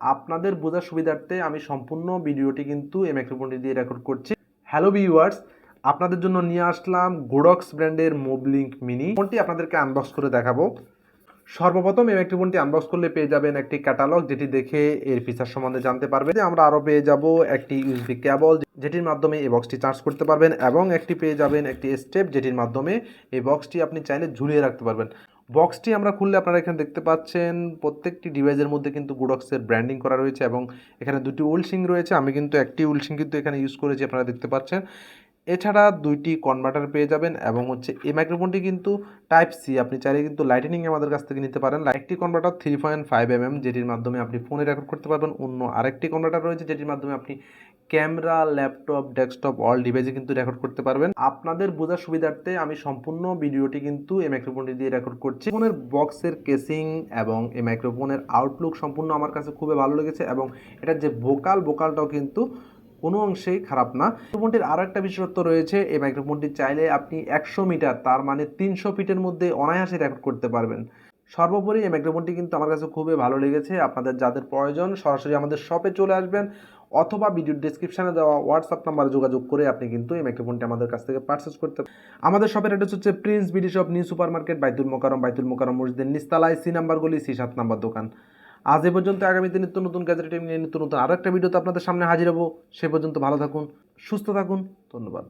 আপনাদের বোঝার সুবিধার্থে আমি সম্পূর্ণ ভিডিওটি কিন্তু এই মাইক্রোফোনটি দিয়ে রেকর্ড করছি। হ্যালো ভিউয়ার্স আপনাদের জন্য নিয়ে আসলাম গোডক্স ব্র্যান্ডের মোবলিঙ্ক মিনি ফোনটি আপনাদেরকে আনবক্স করে দেখাবো। সর্বপ্রথম এই মাইক্রোফোনটি আনবক্স করলে পেয়ে যাবেন একটি ক্যাটালগ যেটি দেখে এর ফিচার সম্বন্ধে জানতে পারবেন। আমরা আরও পেয়ে যাব একটি ইউএসবি কেবল যেটির মাধ্যমে এই বক্সটি চার্জ করতে পারবেন, এবং একটি পেয়ে যাবেন একটি স্টেপ যেটির মাধ্যমে এই বক্সটি আপনি চাইলে ঝুলিয়ে রাখতে পারবেন। বক্সটি আমরা খুললে আপনারা এখানে দেখতে পাচ্ছেন, প্রত্যেকটি ডিভাইসের মধ্যে কিন্তু গুডক্সের ব্র্যান্ডিং করা রয়েছে এবং এখানে দুটি উলসিং রয়েছে। আমি কিন্তু একটি উলসিং কিন্তু এখানে ইউজ করেছি, আপনারা দেখতে পাচ্ছেন। এছাড়া দুইটি কনভার্টার পেয়ে যাবেন এবং হচ্ছে এই মাইক্রোফোনটি কিন্তু টাইপ সি আপনি চাইলে কিন্তু লাইটেনিং আমাদের কাছ থেকে নিতে পারেন। একটি converter three point five M M যেটির মাধ্যমে আপনি ফোনে রেকর্ড করতে পারবেন। অন্য আরেকটি কনভার্টার রয়েছে, যেটির মাধ্যমে আপনি ক্যামেরা ল্যাপটপ ডেস্কটপ অল ডিভাইসে কিন্তু রেকর্ড করতে পারবেন। আপনাদের বোঝার সুবিধার্থে আমি সম্পূর্ণ ভিডিওটি কিন্তু এই মাইক্রোফোনটি দিয়ে রেকর্ড করছি। ফোনের বক্সের কেসিং এবং এই মাইক্রোফোনের আউটলুক সম্পূর্ণ আমার কাছে খুবই ভালো লেগেছে এবং এটার যে ভোকাল ভোকালটাও কিন্তু কোনো অংশেই খারাপ না। মাইক্রোফোনটির আরও একটা বিশেষত্ব রয়েছে, এই মাইক্রোফোনটি চাইলে আপনি একশো মিটার, তার মানে তিনশো ফিটের মধ্যে অনায়াসে রেকর্ড করতে পারবেন। সর্বোপরি এই মাইক্রোফোনটি কিন্তু আমার কাছে খুবই ভালো লেগেছে। আপনাদের যাদের প্রয়োজন, সরাসরি আমাদের শপে চলে আসবেন অথবা ভিডিওর ডিসক্রিপশনে দেওয়া হোয়াটসঅ্যাপ নাম্বারে যোগাযোগ করে আপনি কিন্তু এই মাইক্রোফোনটি আমাদের কাছ থেকে পারচেস করতে আমাদের শপের অ্যাড্রেস হচ্ছে prince BD shop new super market Baitul Mukarram Baitul Mukarram মসজিদের নিস্তালায় সি নাম্বারগুলি সি সাত নাম্বার দোকান। আজ এ পর্যন্ত আগামীতে নিত্য নতুন গ্যাজেট নিয়ে নিত্য নতুন আরও একটা ভিডিওতে আপনাদের সামনে হাজির হব। সে পর্যন্ত ভালো থাকুন, সুস্থ থাকুন, ধন্যবাদ।